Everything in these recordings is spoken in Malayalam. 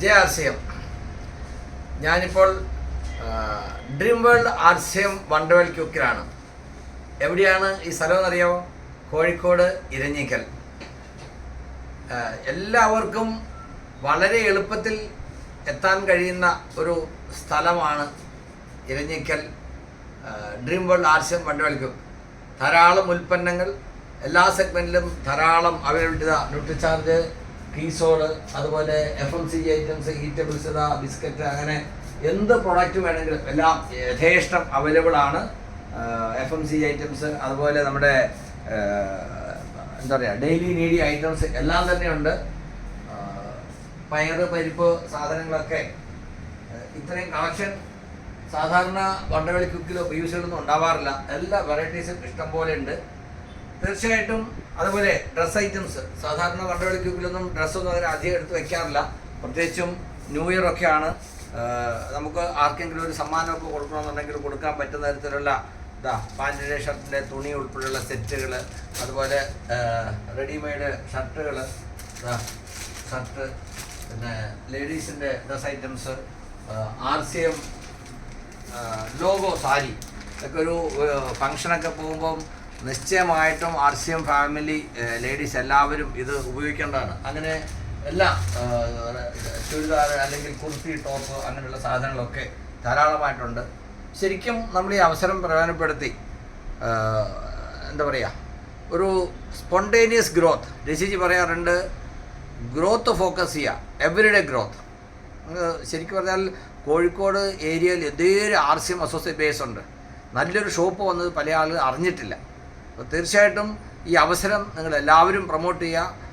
ജെ ആർ സി എം ഞാനിപ്പോൾ dream world R C M വണ്ടവേൽ ക്യൂക്കിലാണ്. എവിടെയാണ് ഈ സ്ഥലം എന്നറിയാമോ കോഴിക്കോട് ഇരഞ്ഞിക്കൽ. എല്ലാവർക്കും വളരെ എളുപ്പത്തിൽ എത്താൻ കഴിയുന്ന ഒരു സ്ഥലമാണ് Iranjikkal dream world R C M വണ്ടവേൽ ക്യൂക്ക്. ധാരാളം ഉൽപ്പന്നങ്ങൾ എല്ലാ സെഗ്മെന്റിലും ധാരാളം അവൈലബിലിറ്റി ന്യൂട്രിചാർജ് കീസോൾ അതുപോലെ F M C items eatables biscuit അങ്ങനെ എന്ത് പ്രൊഡക്റ്റ് വേണമെങ്കിലും എല്ലാം യഥേഷ്ടം അവൈലബിൾ ആണ്. എഫ് എം സി ഐറ്റംസ് അതുപോലെ നമ്മുടെ എന്താ പറയുക ഡെയിലി നീഡി ഐറ്റംസ് എല്ലാം തന്നെയുണ്ട് പയറ് പരിപ്പ് സാധനങ്ങളൊക്കെ ഇത്രയും കളക്ഷൻ സാധാരണ വണ്ടവേളി കുക്കിലോ യൂസുകളൊന്നും ഉണ്ടാവാറില്ല. എല്ലാ വെറൈറ്റീസും ഇഷ്ടം പോലെ ഉണ്ട്. തീർച്ചയായിട്ടും അതുപോലെ ഡ്രസ് ഐറ്റംസ് സാധാരണ വണ്ടവളി ക്യൂബിലൊന്നും ഡ്രസ്സൊന്നും അങ്ങനെ അധികം എടുത്ത് വെക്കാറില്ല. പ്രത്യേകിച്ചും ന്യൂ ഇയർ ഒക്കെയാണ്. നമുക്ക് ആർക്കെങ്കിലും ഒരു സമ്മാനമൊക്കെ കൊടുക്കണമെന്നുണ്ടെങ്കിൽ കൊടുക്കാൻ പറ്റുന്ന തരത്തിലുള്ള ഇതാ പാന്റിന്റെ ഷർട്ടിന്റെ തുണി ഉൾപ്പെടെയുള്ള സെറ്റുകൾ അതുപോലെ റെഡിമെയ്ഡ് ഷർട്ടുകൾ ഇതാ ഷർട്ട് പിന്നെ ലേഡീസിന്റെ dress items R C M logo sari ഇതൊക്കെ ഒരു ഫങ്ഷനൊക്കെ പോകുമ്പം നിശ്ചയമായിട്ടും R C M family ladies എല്ലാവരും ഇത് ഉപയോഗിക്കേണ്ടതാണ്. അങ്ങനെ എല്ലാ ചുരിദാർ അല്ലെങ്കിൽ കുർത്തി ടോപ്പ് അങ്ങനെയുള്ള സാധനങ്ങളൊക്കെ ധാരാളമായിട്ടുണ്ട്. ശരിക്കും നമ്മൾ ഈ അവസരം പ്രയോജനപ്പെടുത്തി എന്താ പറയുക ഒരു സ്പോണ്ടേനിയസ് ഗ്രോത്ത് രശിജി പറയാറുണ്ട് ഗ്രോത്ത് ഫോക്കസ് ചെയ്യുക എവറിഡേ ഗ്രോത്ത്. ശരിക്കും പറഞ്ഞാൽ കോഴിക്കോട് ഏരിയയിൽ എന്തേലും R C M associate base ഉണ്ട്. നല്ലൊരു ഷോപ്പ് വന്നത് പല ആളുകൾ അറിഞ്ഞിട്ടില്ല. തീർച്ചയായിട്ടും ഈ അവസരം നിങ്ങൾ എല്ലാവരും പ്രൊമോട്ട് ചെയ്യുക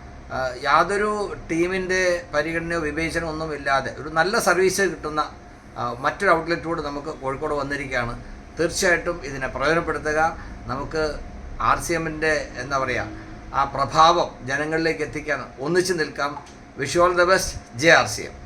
യാതൊരു ടീമിന്റെ പരിഗണനയോ വിവേചനമോ ഒന്നും ഇല്ലാതെ ഒരു നല്ല സർവീസ് കിട്ടുന്ന മറ്റൊരു ഔട്ട്ലെറ്റോട് നമുക്ക് കോഴിക്കോട് വന്നിരിക്കുകയാണ് തീർച്ചയായിട്ടും ഇതിനെ പ്രയോജനപ്പെടുത്തുക. നമുക്ക് ആർ സി എമ്മിന്റെ എന്താ പറയുക ആ പ്രഭാവം ജനങ്ങളിലേക്ക് എത്തിക്കാൻ ഒന്നിച്ചു നിൽക്കാം. Wish all the best J R C M.